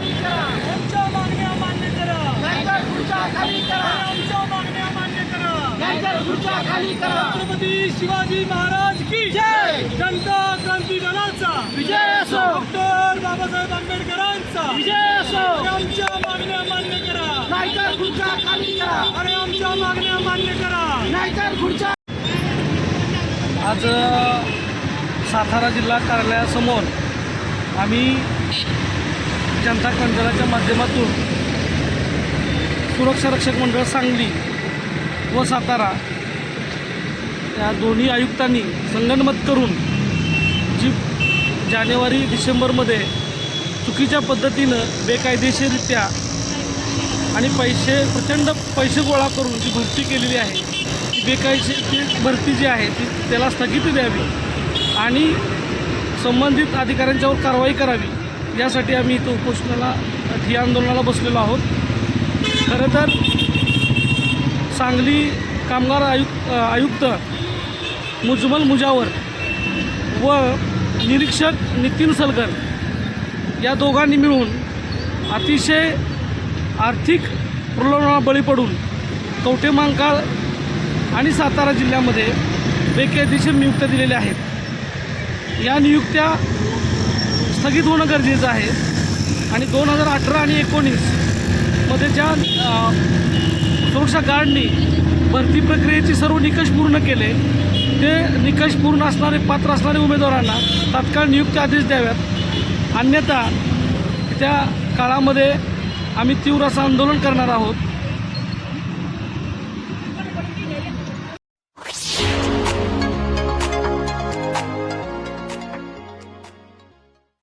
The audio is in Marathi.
खाली करा आमच्या मागण्या मान्य करा नाहीतर खुर्च्या खाली करा आमच्या मागण्या मान्य करा नाहीतर खुर्च्या खाली करा छत्रपती शिवाजी महाराज की जय! जनता क्रांती दलाचा. विजय असो! डॉक्टर बाबासाहेब आंबेडकरांचा. विजय असो! आमच्या मागण्या मान्य करा. नाहीतर खुर्च्या खाली करा. अरे आमच्या मागण्या मान्य करा. नाहीतर खुर्च्या आज सातारा जिल्हा कार्यालयासमोर आम्ही जनता क्रांतीदलाच्या माध्यमातून सुरक्षा रक्षक मंडळ सांगली व सातारा या दोन्ही आयुक्तांनी संगणमत करून जी जानेवारी डिसेंबरमध्ये चुकीच्या पद्धतीनं बेकायदेशीररित्या आणि पैसे प्रचंड पैसे गोळा करून जी भरती केलेली आहे ती बेकायदेशीर भरती जी आहे ती त्याला स्थगिती द्यावी आणि संबंधित अधिकाऱ्यांच्यावर कारवाई करावी. यासाठी आम्ही इथं उपोषणाला ठिया आंदोलनाला बसलेलो आहोत. खरं तर सांगली कामगार आयुक्त आयुक्त मुजमल मुजावर व निरीक्षक नितीन सलगर या दोघांनी मिळून अतिशय आर्थिक प्रलोभनाला बळी पडून कवठेमांकाळ आणि सातारा जिल्ह्यामध्ये बेकायदेशीर नियुक्त्या दिलेल्या आहेत. या नियुक्त्या स्थगित होणं गरजेचं आहे. आणि दोन हजार अठरा आणि एकोणीसमध्ये ज्या सुरक्षा गार्डनी भरती प्रक्रियेचे सर्व निकष पूर्ण केले ते निकष पूर्ण असणारे पात्र असणाऱ्या उमेदवारांना तात्काळ नियुक्ती आदेश द्याव्यात. अन्यथा त्या काळामध्ये आम्ही तीव्र असं आंदोलन करणार आहोत.